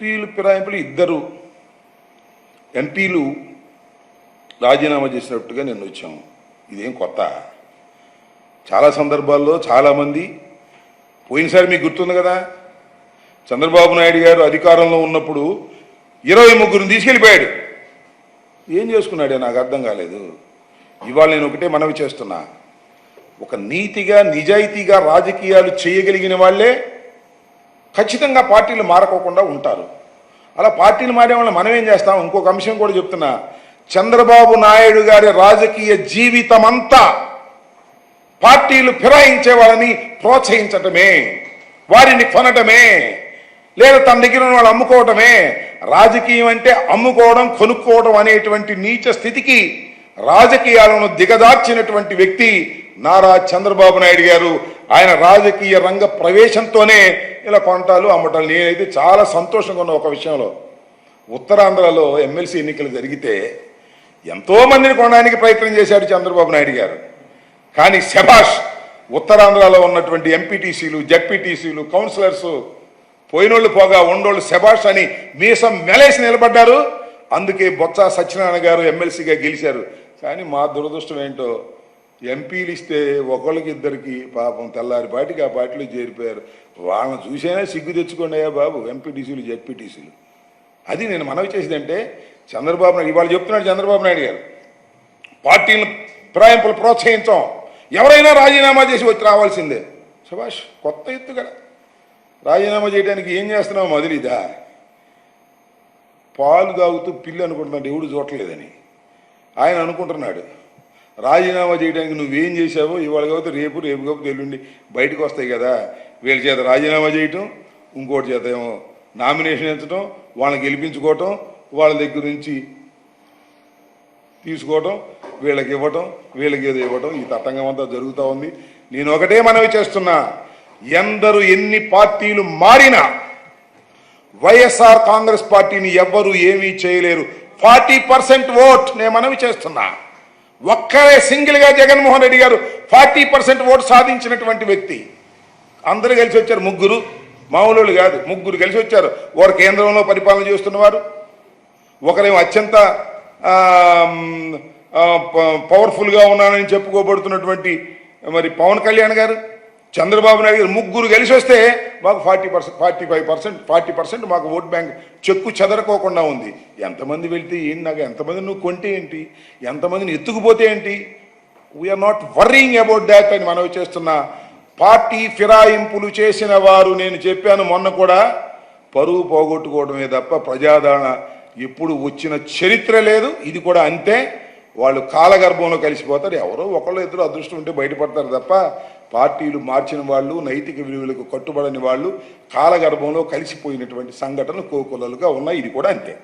ఎంపీలు ఫిరాయింపులు ఇద్దరు ఎంపీలు రాజీనామా చేసినట్టుగా నేను వచ్చాము ఇదేం కొత్త? చాలా సందర్భాల్లో చాలామంది పోయినసారి మీకు గుర్తుంది కదా? చంద్రబాబు నాయుడు గారు అధికారంలో ఉన్నప్పుడు ఇరవై ముగ్గురిని తీసుకెళ్ళిపోయాడు. ఏం చేసుకున్నాడే? నాకు అర్థం కాలేదు. ఇవాళ నేను ఒకటే మనవి చేస్తున్నా. ఒక నీతిగా నిజాయితీగా రాజకీయాలు చేయగలిగిన వాళ్ళే ఖచ్చితంగా పార్టీలు మారకోకుండా ఉంటారు. అలా పార్టీలు మారే వాళ్ళని మనం ఏం చేస్తాం? ఇంకొక అంశం కూడా చెప్తున్నా. చంద్రబాబు నాయుడు గారి రాజకీయ జీవితం అంతా పార్టీలు ఫిరాయించే వాళ్ళని ప్రోత్సహించటమే వారిని కొనటమే లేదా తన దగ్గర ఉన్న వాళ్ళు అమ్ముకోవటమే. రాజకీయం అంటే అమ్ముకోవడం కొనుక్కోవడం అనేటువంటి నీచ స్థితికి రాజకీయాలను దిగదార్చినటువంటి వ్యక్తి నారా చంద్రబాబు నాయుడు గారు. ఆయన రాజకీయ రంగ ప్రవేశంతోనే ఇలా కొనటాలు అమ్మటాలు నేనైతే చాలా సంతోషంగా ఉన్న ఒక విషయంలో. ఉత్తరాంధ్రలో ఎమ్మెల్సీ ఎన్నికలు జరిగితే ఎంతో మందిని కొనడానికి ప్రయత్నం చేశాడు చంద్రబాబు నాయుడు గారు. కానీ శభాష్ ఉత్తరాంధ్రలో ఉన్నటువంటి ఎంపీటీసీలు జడ్పీటీసీలు కౌన్సిలర్స్ పోయినోళ్ళు పోగా ఉండోళ్ళు శభాష్ అని మీసం మెలేసి నిలబడ్డారు. అందుకే బొత్స సత్యనారాయణ గారు ఎమ్మెల్సీగా గెలిచారు. కానీ మా దురదృష్టం ఏంటో ఎంపీలు ఇస్తే ఒకళ్ళకి ఇద్దరికి పాపం తెల్లారి పాటికి ఆ పార్టీలో చేరిపోయారు. వాళ్ళని చూసైనా సిగ్గు తెచ్చుకోండి అయ్యా బాబు ఎంపీటీసీలు జెడ్పీటీసీలు. అది నేను మనవి చేసేదంటే చంద్రబాబు నాయుడు ఇవాళ చెప్తున్నాడు చంద్రబాబు నాయుడు గారు. పార్టీలను ఫిరాయింపులు ప్రోత్సహించాం. ఎవరైనా రాజీనామా చేసి వచ్చి రావాల్సిందే. సుభాష్ కొత్త ఎత్తు కదా. రాజీనామా చేయడానికి ఏం చేస్తున్నావు మొదలిదా పాలు తాగుతూ పిల్లి అనుకుంటున్నాడు ఎవడు చూడలేదని ఆయన అనుకుంటున్నాడు రాజీనామా చేయడానికి నువ్వేం చేశావో ఇవాళ కాకపోతే రేపు రేపు కాకపోతే ఎల్లుండి బయటకు వస్తాయి కదా. వీళ్ళ చేత రాజీనామా చేయటం ఇంకోటి చేత ఏమో నామినేషన్ ఎంచడం వాళ్ళని గెలిపించుకోవటం వాళ్ళ దగ్గర నుంచి తీసుకోవటం వీళ్ళకి ఇవ్వటం వీళ్ళకి ఏదో ఇవ్వటం ఈ తతంగం అంతా జరుగుతూ ఉంది. నేను ఒకటే మనవి చేస్తున్నా ఎందరు ఎన్ని పార్టీలు మారినా వైఎస్ఆర్ కాంగ్రెస్ పార్టీని ఎవ్వరూ ఏమీ చేయలేరు. ఫార్టీ పర్సెంట్ ఓట్ నేను మనవి చేస్తున్నా. ఒక్కరే సింగిల్గా జగన్మోహన్ రెడ్డి గారు ఫార్టీ పర్సెంట్ ఓటు సాధించినటువంటి వ్యక్తి. అందరూ కలిసి వచ్చారు ముగ్గురు. మామూలు కాదు ముగ్గురు కలిసి వచ్చారు. ఒకరు కేంద్రంలో పరిపాలన చేస్తున్నవారు ఒకరేమో అత్యంత పవర్ఫుల్గా ఉన్నానని చెప్పుకోబడుతున్నటువంటి మరి పవన్ కళ్యాణ్ గారు. చంద్రబాబు నాయుడు గారు ముగ్గురు కలిసి వస్తే మాకు forty percent forty five percent forty percent మాకు ఓట్ బ్యాంక్ చెక్కు చెదరకోకుండా ఉంది. ఎంతమంది వెళ్తే ఏంటి నాకు ఎంతమంది నువ్వు కొంటే ఏంటి? ఎంతమందిని ఎత్తుకుపోతే ఏంటి? We're not worrying about that అని మనవి చేస్తున్నా పార్టీ ఫిరాయింపులు చేసిన వారు నేను చెప్పాను మొన్న కూడా పరువు పోగొట్టుకోవడమే తప్ప ప్రజాదరణ ఎప్పుడు వచ్చిన చరిత్ర లేదు. ఇది కూడా అంతే. వాళ్ళు కాలగర్భంలో కలిసిపోతారు. ఎవరో ఒకళ్ళు ఇద్దరు అదృష్టం ఉంటే బయటపడతారు తప్ప పార్టీలు మార్చిన వాళ్ళు నైతిక విలువలకు కట్టుబడని వాళ్ళు కాలగర్భంలో కలిసిపోయినటువంటి సంఘటనలు కోకులలుగా ఉన్నాయి. ఇది కూడా అంతే.